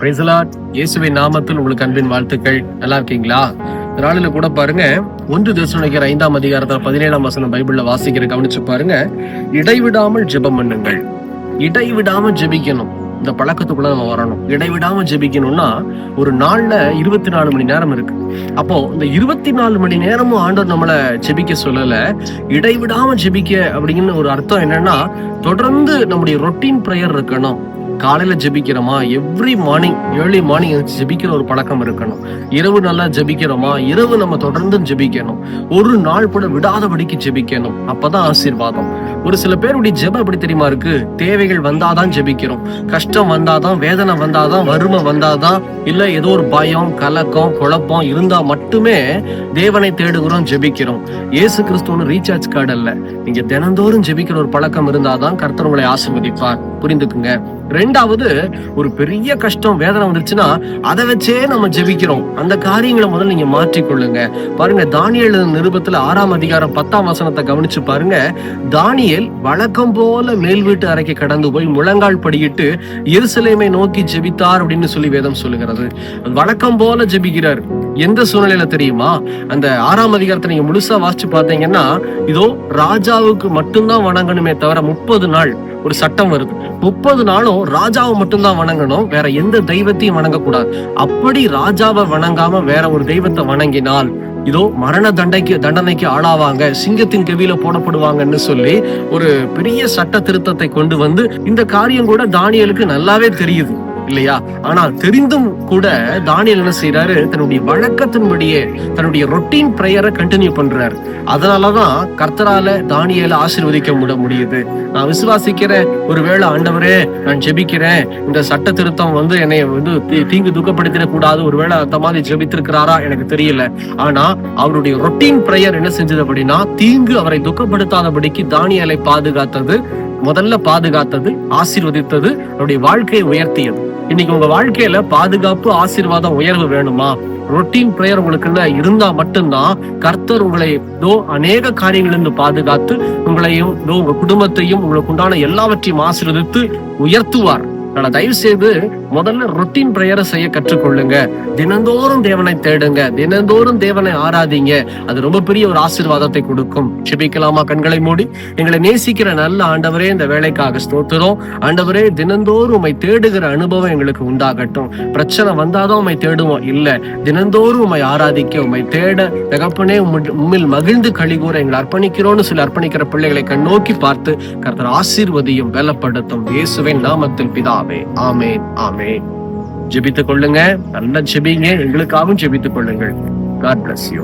பிரைசலாட் இயேசுவின் நாமத்தில் உங்களுக்கு அன்பின் வாழ்த்துக்கள். நல்லா இருக்கீங்களா? நாளில கூட பாருங்க ஒன்று தேசனிக்கிற ஐந்தாம் அதிகாரத்துல பதினேழாம் வசனம் பைபிள்ல வாசிக்கிற கவனிச்சு பாருங்க. இடைவிடாமல் ஜெபம் பண்ணுங்கள். இடைவிடாமல் ஜெபிக்கணும். இந்த பழக்கத்துக்குள்ள நம்ம வரணும். இடைவிடாம ஜெபிக்கணும்னா ஒரு நாள்ல இருபத்தி நாலு மணி நேரம் இருக்கு. அப்போ இந்த இருபத்தி நாலு மணி நேரமும் ஆண்டவர் நம்மள ஜெபிக்க சொல்லல. இடைவிடாம ஜெபிக்க அப்படிங்கிற ஒரு அர்த்தம் என்னன்னா தொடர்ந்து நம்முடைய ரொட்டீன் ப்ரேயர் இருக்கணும். காலையில ஜெபிக்கிறோமா? எவ்ரி மார்னிங் ஏர்லி மார்னிங் ஜெபிக்கிற ஒரு பழக்கம் இருக்கணும். இரவு நல்லா ஜெபிக்கிறோமா? இரவு நம்ம தொடர்ந்து ஜெபிக்கணும். ஒரு நாள் கூட விடாதபடிக்கு ஜெபிக்கணும். அப்பதான் ஆசீர்வாதம். ஒரு சில பேருடைய ஜெபம் எப்படி தெரியுமா இருக்கு? தேவைகள் வந்தாதான் ஜெபிக்கிறோம். கஷ்டம் வந்தாதான் வேதனை வந்தாதான் வறுமை வந்தாதான் இல்ல ஏதோ ஒரு பயம் கலக்கம் குழப்பம் இருந்தா மட்டுமே தேவனை தேடுகிறோம் ஜெபிக்கிறோம். இயேசு கிறிஸ்துவனு ரீசார்ஜ் கார்டு அல்ல. நீங்க தினந்தோறும் ஜெபிக்கிற ஒரு பழக்கம் இருந்தாதான் கர்த்தர் உங்களை ஆசீர்வதிப்பார். புரிந்துக்குங்க. ரெண்டாவது ஒரு பெரிய கஷ்டம் வேதனை வந்துருச்சுன்னா அதை வச்சே நம்ம ஜெபிக்கிறோம். அந்த காரியங்களை முதல்ல நீங்க மாற்றிக்கொள்ளுங்க. பாருங்க தானியல் நிருபத்துல ஆறாம் அதிகாரம் பத்தாம் வசனத்தை கவனிச்சு பாருங்க. தானியல் வழக்கம் போல மேல் வீட்டு அறைக்கு கடந்து போய் முழங்கால் படியிட்டு எருசலேமை நோக்கி ஜெபித்தார் அப்படின்னு சொல்லி வேதம் சொல்லுகிறது. வழக்கம் போல ஜெபிக்கிறார். எந்த சூழ்நிலையில தெரியுமா? அந்த ஆறாம் அதிகாரத்தை நீங்க முழுசா வாசிச்சு பார்த்தீங்கன்னா இதோ ராஜாவுக்கு மட்டும்தான் வணங்கணுமே தவிர முப்பது நாள் ஒரு சட்டம் வருது. முப்பது நாளும் ராஜாவை மட்டும்தான் வணங்கணும். வேற எந்த தெய்வத்தையும் வணங்கக்கூடாது. அப்படி ராஜாவை வணங்காம வேற ஒரு தெய்வத்தை வணங்கினால் இதோ மரண தண்டைக்கு தண்டனைக்கு ஆளாவாங்க. சிங்கத்தின் கெவியில போடப்படுவாங்கன்னு சொல்லி ஒரு பெரிய சட்ட திருத்தத்தை கொண்டு வந்து இந்த காரியம் கூட தானியலுக்கு நல்லாவே தெரியுது. இல்லையா? ஆனா தெரிந்தும் கூட தானியல் என்ன செய்யறாரு தன்னுடைய வழக்கத்தின்படியே தன்னுடைய ரொட்டீன் ப்ரேயரை கண்டினியூ பண்றாரு. அதனாலதான் கர்த்தரால தானியலை ஆசீர்வதிக்க முட முடியுது. நான் விசுவாசிக்கிற ஒருவேளை ஆண்டவரே நான் ஜெபிக்கிறேன். இந்த சட்ட திருத்தம் வந்து என்னை வந்து தீ- தீங்கு துக்கப்படுத்திட கூடாது ஒருவேளை அந்த மாதிரி ஜெபித்திருக்கிறாரா? எனக்கு தெரியல. ஆனா அவருடைய ரொட்டீன் ப்ரேயர் என்ன செஞ்சது அப்படின்னா தீங்கு அவரை துக்கப்படுத்தாதபடிக்கு தானியலை பாதுகாத்தது முதல்ல பாதுகாத்தது ஆசீர்வதித்தது அவருடைய வாழ்க்கையை உயர்த்தியது. இன்னைக்கு உங்க வாழ்க்கையில பாதுகாப்பு ஆசீர்வாதம் உயர்வு வேணுமா? ரொட்டீன் ப்ரேயர் உங்களுக்குள்ள இருந்தா மட்டும்தான் கர்த்தர் உங்களை தோ அநேக காரியங்களிலிருந்து பாதுகாத்து உங்களையும் இதோ உங்க குடும்பத்தையும் உங்களுக்கு உண்டான எல்லாவற்றையும் ஆசீர்வதித்து உயர்த்துவார். ஆனா தயவு செய்து முதல்ல ரொட்டீன் ப்ரேயரை செய்ய கற்றுக்கொள்ளுங்க. தினந்தோறும் தேவனை தேடுங்க. தினந்தோறும் தேவனை ஆராதிங்க. அது ரொம்ப பெரிய ஒரு ஆசீர்வாதத்தை கொடுக்கும். செபிக்கலாமா கண்களை மூடி? எங்களை நேசிக்கிற நல்ல ஆண்டவரே இந்த வேலைக்காக ஸ்தோத்திரம். ஆண்டவரே தினந்தோறும் உமை தேடுகிற அனுபவம் எங்களுக்கு உண்டாகட்டும். பிரச்சனை வந்தாதான் உமை தேடுவோம். இல்ல தினந்தோறும் உமை ஆராதிக்க உம்மை தேட தகப்பனே உம்மில் உம்மில் மகிழ்ந்து கழிகூற எங்களை அர்ப்பணிக்கிறோம்னு சொல்லி அர்ப்பணிக்கிற பிள்ளைகளை கண்ணோக்கி பார்த்து கர்த்தர் ஆசீர்வதியும் பலப்படுத்தும். இயேசுவின் நாமத்தில் ஆமே ஆமேன் ஆமே ஜெபித்துக் கொள்ளுங்க. நல்லா ஜெபிங்க. எங்களுக்காகவும் ஜெபித்துக் கொள்ளுங்கள். God bless you